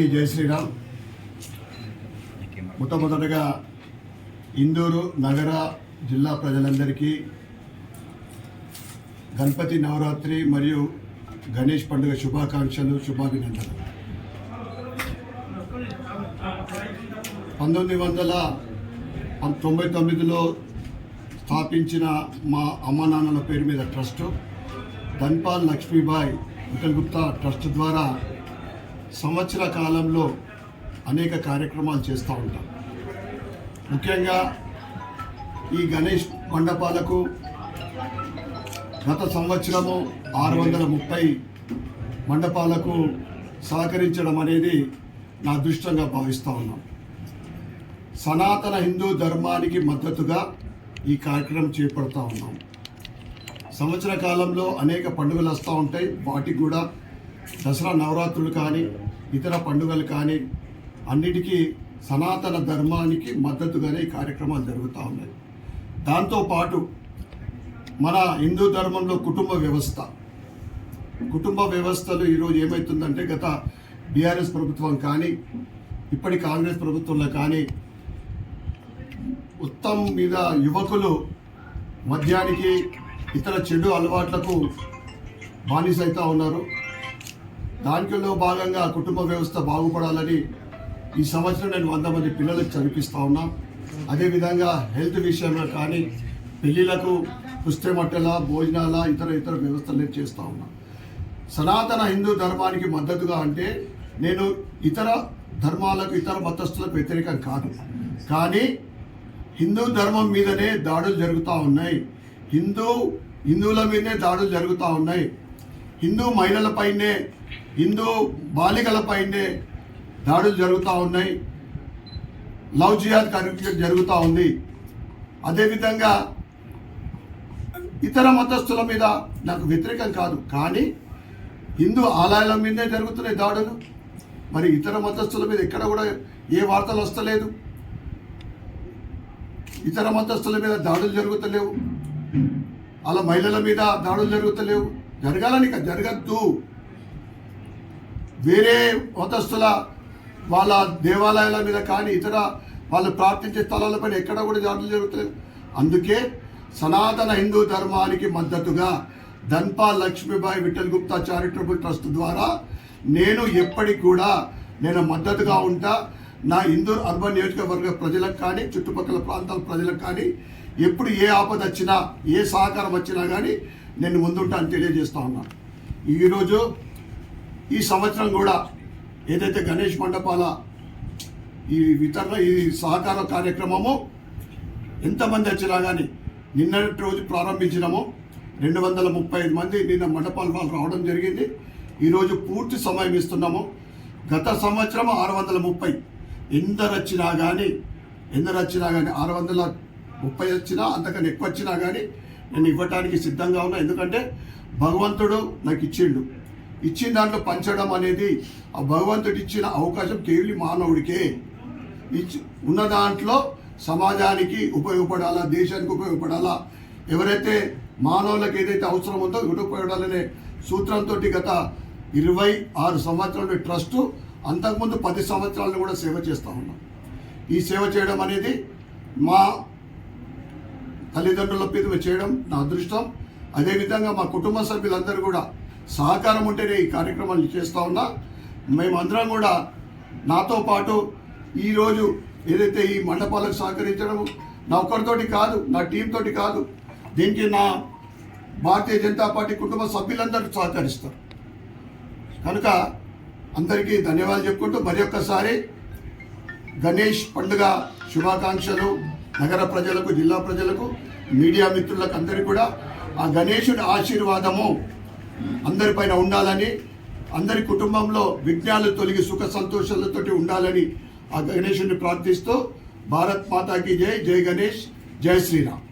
జై శ్రీరామ్. మొట్టమొదటగా ఇందూరు నగర జిల్లా ప్రజలందరికీ గణపతి నవరాత్రి మరియు గణేష్ పండుగ శుభాకాంక్షలు శుభాభినందనలు. పంతొమ్మిది వందల తొంభై తొమ్మిదిలో స్థాపించిన మా అమ్మ నాన్నల పేరు మీద ట్రస్టు ధన్పాల్ లక్ష్మీబాయి వికల్గుప్తా ట్రస్ట్ ద్వారా సంవత్సర కాలంలో అనేక కార్యక్రమాలు చేస్తూ ఉంటాం. ముఖ్యంగా ఈ గణేష్ మండపాలకు గత సంవత్సరము ఆరు వందల ముప్పై మండపాలకు సహకరించడం అనేది నా అదృష్టంగా భావిస్తూ ఉన్నాం. సనాతన హిందూ ధర్మానికి మద్దతుగా ఈ కార్యక్రమం చేపడుతూ ఉన్నాం. సంవత్సర కాలంలో అనేక పండుగలు వస్తూ ఉంటాయి. వాటికి కూడా దసరా నవరాత్రులు కానీ ఇతర పండుగలు కానీ అన్నిటికీ సనాతన ధర్మానికి మద్దతుగానే ఈ కార్యక్రమాలు జరుగుతూ ఉన్నాయి. దాంతోపాటు మన హిందూ ధర్మంలో కుటుంబ వ్యవస్థ. కుటుంబ వ్యవస్థలు ఈరోజు ఏమవుతుందంటే గత బీఆర్ఎస్ ప్రభుత్వం కానీ ఇప్పటి కాంగ్రెస్ ప్రభుత్వంలో కానీ ఉత్తం మీద యువకులు మద్యానికి ఇతర చెడు అలవాట్లకు బానిసైతా ఉన్నారు. దాంట్లో భాగంగా కుటుంబ వ్యవస్థ బాగుపడాలని ఈ సంవత్సరం నేను వంద మంది పిల్లలకు చదివిస్తూ ఉన్నా. అదేవిధంగా హెల్త్ విషయంలో కానీ పెళ్ళిళ్ళకు పుస్తమట్టల భోజనాల ఇతర ఇతర వ్యవస్థలు నేను చేస్తూ ఉన్నా. సనాతన హిందూ ధర్మానికి మద్దతుగా అంటే నేను ఇతర ధర్మాలకు ఇతర మతస్థులకు వ్యతిరేకం కాదు. కానీ హిందూ ధర్మం మీదనే దాడులు జరుగుతూ ఉన్నాయి. హిందూ హిందువుల మీదనే దాడులు జరుగుతూ ఉన్నాయి. హిందూ మహిళలపైనే హిందూ బాలికలపైనే దాడులు జరుగుతూ ఉన్నాయి. లవ్ జియాద్ కన్ఫ్యూజన్ జరుగుతూ ఉంది. అదేవిధంగా ఇతర మతస్థుల మీద నాకు వ్యతిరేకం కాదు. కానీ హిందూ ఆలయాల మీదే జరుగుతున్నాయి దాడులు. మరి ఇతర మతస్థుల మీద ఎక్కడ కూడా ఏ వార్తలు వస్తలేదు. ఇతర మతస్థుల మీద దాడులు జరుగుతలేవు. అలా మహిళల మీద దాడులు జరుగుతలేవు. జరగాలని జరగద్దు. వేరే మతస్థుల వాళ్ళ దేవాలయాల మీద కానీ ఇతర వాళ్ళు ప్రార్థించే స్థలాలపైన ఎక్కడ కూడా దాడులు జరుగుతలేవు అందుకే సనాతన హిందూ ధర్మానికి మద్దతుగా ధన్పా లక్ష్మీబాయి విఠల్ గుప్తా చారిటబుల్ ట్రస్ట్ ద్వారా నేను ఎప్పటికి కూడా నేను మద్దతుగా ఉంటా. నా హిందూ అర్బన్ నియోజకవర్గ ప్రజలకు కానీ చుట్టుపక్కల ప్రాంతాల ప్రజలకు కానీ ఎప్పుడు ఏ ఆపద వచ్చినా ఏ సహకారం వచ్చినా కానీ నేను ముందుంటా అని తెలియజేస్తా ఉన్నాను. ఈరోజు ఈ సంవత్సరం కూడా ఏదైతే గణేష్ మండపాల ఈ వితరణ ఈ సహకార కార్యక్రమము ఎంతమంది వచ్చినా కానీ నిన్నటి రోజు ప్రారంభించినాము. రెండు వందల ముప్పై ఐదు మంది నిన్న మండపాల వాళ్ళు రావడం జరిగింది. ఈరోజు పూర్తి సమయం ఇస్తున్నాము. గత సంవత్సరం ఆరు వందల ముప్పై ఎందరు వచ్చినా కానీ ఎందరు వచ్చినా కానీ ఆరు వందల ముప్పై వచ్చినా అంతకన్నా ఎక్కువ వచ్చినా కానీ నేను ఇవ్వటానికి సిద్ధంగా ఉన్నా. ఎందుకంటే భగవంతుడు నాకు ఇచ్చిండు. ఇచ్చిన దాంట్లో పంచడం అనేది ఆ భగవంతుడు ఇచ్చిన అవకాశం కేవలం మానవుడికే. ఇచ్చి ఉన్న దాంట్లో సమాజానికి ఉపయోగపడాలా దేశానికి ఉపయోగపడాలా? ఎవరైతే మానవులకు ఏదైతే అవసరం ఉందో ఉపయోగపడాలనే సూత్రంతో గత ఇరవై ఆరు సంవత్సరాల ట్రస్ట్ అంతకుముందు పది సంవత్సరాలను కూడా సేవ చేస్తూ ఉన్నాం ఈ సేవ చేయడం అనేది మా తల్లిదండ్రుల మీద చేయడం నా అదృష్టం. అదేవిధంగా మా కుటుంబ సభ్యులందరూ కూడా సహకారం ఉంటేనే ఈ కార్యక్రమాలు చేస్తూ ఉన్నా. మేమందరం కూడా నాతో పాటు ఈరోజు ఏదైతే ఈ మండపాలకు సహకరించడం నా ఒక్కరితోటి కాదు నా టీం తోటి కాదు దీనికి నా భారతీయ జనతా పార్టీ కుటుంబ సభ్యులందరూ సహకరిస్తారు. కనుక అందరికీ ధన్యవాదాలు చెప్పుకుంటూ మరి ఒక్కసారి గణేష్ పండుగ శుభాకాంక్షలు నగర ప్రజలకు జిల్లా ప్రజలకు మీడియా మిత్రులకు అందరికీ కూడా ఆ గణేశుడి ఆశీర్వాదము. అందరిపైన ఉండాలని అందరి కుటుంబంలో విఘ్నాలు తొలగి సుఖ సంతోషాలతోటి ఉండాలని ఆ గణేశుడిని ప్రార్థిస్తూ భారత్ మాతాకి జై జై గణేష్ జై శ్రీరామ్.